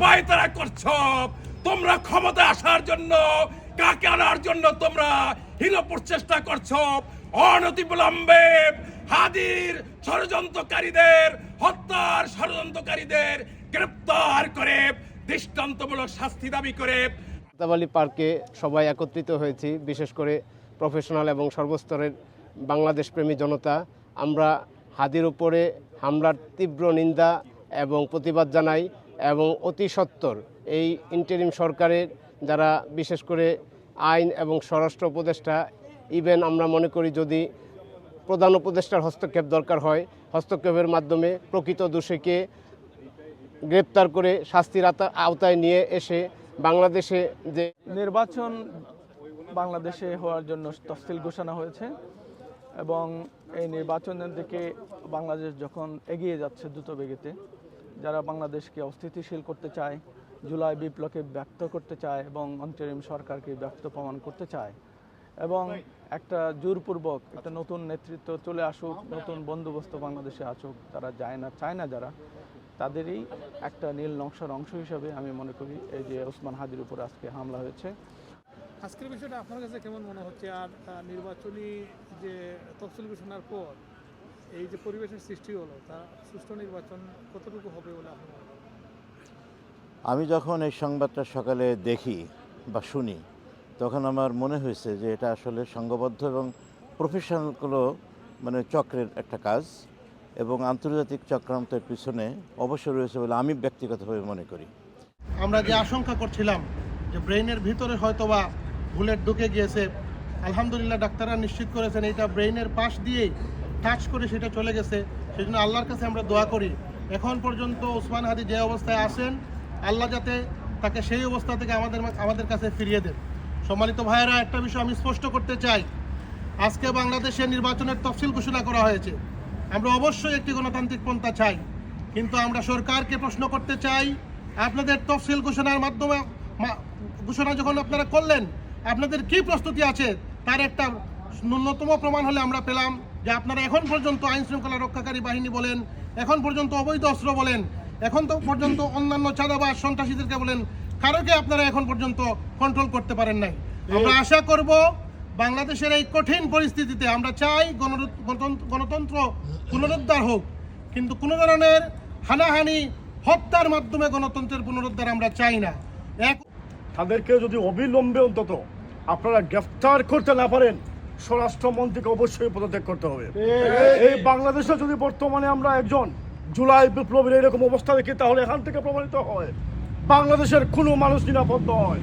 পায় তারা করছ। তোমরা ক্ষমতা আসার জন্য, কাকে আনার জন্য তোমরা হীন প্রচেষ্টা করছ? অনতিবিলম্বে হাদির ষড়যন্ত্রকারীদের, হত্যার ষড়যন্ত্রকারীদের গ্রেপ্তার করে দৃষ্টান্তমূলক শাস্তি দাবি করে। তাবালি পার্কে সবাই একত্রিত হয়েছি, বিশেষ করে প্রফেশনাল এবং সর্বস্তরের বাংলাদেশ প্রেমী জনতা। আমরা হাদির উপরে হামলার তীব্র নিন্দা এবং প্রতিবাদ জানাই। এবং অতি সত্বর এই ইন্টারিম সরকারের যারা বিশেষ করে আইন এবং স্বরাষ্ট্র উপদেষ্টা ইভেন আমরা মনে করি যদি প্রধান উপদেষ্টার হস্তক্ষেপ দরকার হয়, হস্তক্ষেপের মাধ্যমে প্রকৃত দোষীকে গ্রেপ্তার করে শাস্তির আওতায় নিয়ে এসে বাংলাদেশে যে নির্বাচন বাংলাদেশে হওয়ার জন্য তফসিল ঘোষণা হয়েছে এবং এই নির্বাচনের দিকে বাংলাদেশ যখন এগিয়ে যাচ্ছে দ্রুত বেগেতে যারা বাংলাদেশকে অস্থিতিশীল করতে চায়, জুলাই বিপ্লবকে ব্যক্ত করতে চায় এবং অন্তরিম সরকারকে ব্যক্ত প্রমাণ করতে চায়। এবং একটা জোরপূর্বক একটা নতুন নেতৃত্ব চলে আসুক, নতুন বন্দোবস্ত বাংলাদেশে আসুক, তারা যায় না, চায় না যারা, তাদেরই একটা নীল নকশার অংশ হিসাবে আমি মনে করি এই যে ওসমান হাদির উপর আজকে হামলা হয়েছে। আজকের বিষয়টা আপনার কাছে কেমন মনে হচ্ছে? আর নির্বাচনী যে তফসিল ঘোষণার পর এই যে পরিবেশের সৃষ্টি হলো তা সুষ্ঠু নির্বাচন কতটুকু হবে বলে আপনি আমি যখন এই সংবাদটা সকালে দেখি বা শুনি তখন আমার মনে হয়েছে যে এটা আসলে সংঘবদ্ধ এবং প্রফেশনাল কোনো মানে চক্রের একটা কাজ এবং আন্তর্জাতিক চক্রান্তের পিছনে অবশ্যই রয়েছে বলে আমি ব্যক্তিগতভাবে মনে করি। আমরা যে আশঙ্কা করছিলাম যে ব্রেইনের ভিতরে হয়তোবা বুলেট ঢুকে গিয়েছে আলহামদুলিল্লাহ ডাক্তাররা নিশ্চিত করেছেন এটা ব্রেইনের পাশ দিয়েই টাচ করে সেটা চলে গেছে। সেই জন্য আল্লাহর কাছে আমরা দোয়া করি। এখন পর্যন্ত ওসমান হাদি যে অবস্থায় আসেন, আল্লাহ যাতে তাকে সেই অবস্থা থেকে আমাদের আমাদের কাছে ফিরিয়ে দেন। সম্মানিত ভাইয়েরা, একটা বিষয় আমি স্পষ্ট করতে চাই। আজকে বাংলাদেশে নির্বাচনের তফসিল ঘোষণা করা হয়েছে। আমরা অবশ্যই একটি গণতান্ত্রিক পন্থা চাই। কিন্তু আমরা সরকারকে প্রশ্ন করতে চাই, আপনাদের তফসিল ঘোষণার মাধ্যমে ঘোষণা যখন আপনারা করলেন, আপনাদের কি প্রস্তুতি আছে? তার একটা ন্যূনতম প্রমাণ হলে আমরা পেলাম যে আপনারা এখন পর্যন্ত আইন শৃঙ্খলা রক্ষাকারী বাহিনী বলেন এখন পর্যন্ত অবৈধ অস্ত্র বলেন এখন তো পর্যন্ত অন্যান্য চাঁদাবাজ সন্ত্রাসীদেরকে বলেন কারোকে আপনারা এখন পর্যন্ত কন্ট্রোল করতে পারেন নাই। আমরা আশা করব বাংলাদেশের এই কঠিন পরিস্থিতিতে আমরা চাই গণতন্ত্র পুনরুদ্ধার হোক কিন্তু কোনো ধরনের হানাহানি হত্যার মাধ্যমে গণতন্ত্রের পুনরুদ্ধার আমরা চাই না। এক তাদেরকে যদি অবিলম্বে অন্তত আপনারা গ্রেফতার করতে না পারেন স্বরাষ্ট্রমন্ত্রীকে অবশ্যই পদত্যাগ করতে হবে। এই বাংলাদেশে যদি বর্তমানে আমরা একজন জুলাই বিপ্লবীর এরকম অবস্থা দেখি তাহলে এখান থেকে প্রমাণিত হয় বাংলাদেশের কোনো মানুষ নিরাপদ নয়।